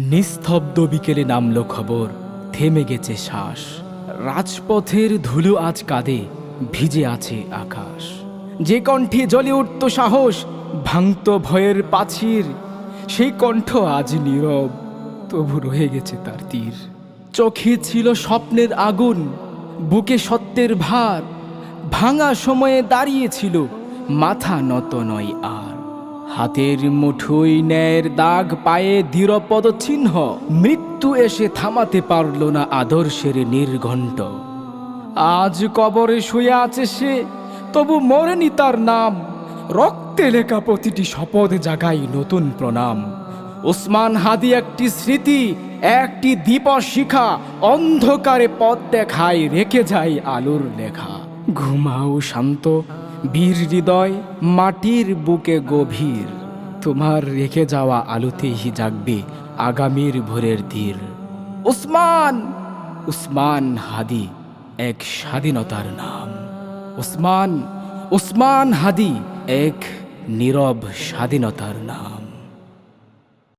নিস্তব্ধ বিকেলে নামল খবর, থেমে গেছে শ্বাস। রাজপথের ধুলো আজ কাঁদে, ভিজে আছে আকাশ। যে কণ্ঠে জ্বলে উঠত সাহস, ভাঙত ভয়ের পাছির, সেই কণ্ঠ আজ নীরব, তবু রয়ে গেছে তার তীর। চোখে ছিল স্বপ্নের আগুন, বুকে সত্যের ভার, ভাঙা সময়ে দাঁড়িয়েছিল মাথা নত নয় আর। হাতের মুঠোই ন্যায়ের দাগ পায়ে দৃঢ়পদ চিহ্ন। মৃত্যু এসে থামাতে পারল না আদর্শের নির্ঘণ্ট। আজ কবরে শুয়ে আছে সে, তবু মরেনি তার নাম। রক্তে লেখা প্রতিটি শপথ জাগাই নতুন প্রণাম। ওসমান হাদি একটি স্মৃতি, একটি দীপ শিখা, অন্ধকারে পথ দেখায়, রেখে যায় আলোর লেখা। ঘুমাও শান্ত বীর হৃদয় মাটির বুকে গভীর। তোমার রেখে যাওয়া আলোতেই জাগবে আগামীর ভোরের তীর। উসমান উসমান হাদি, এক স্বাধীনতার নাম। উসমান উসমান হাদি, এক নীরব স্বাধীনতার নাম।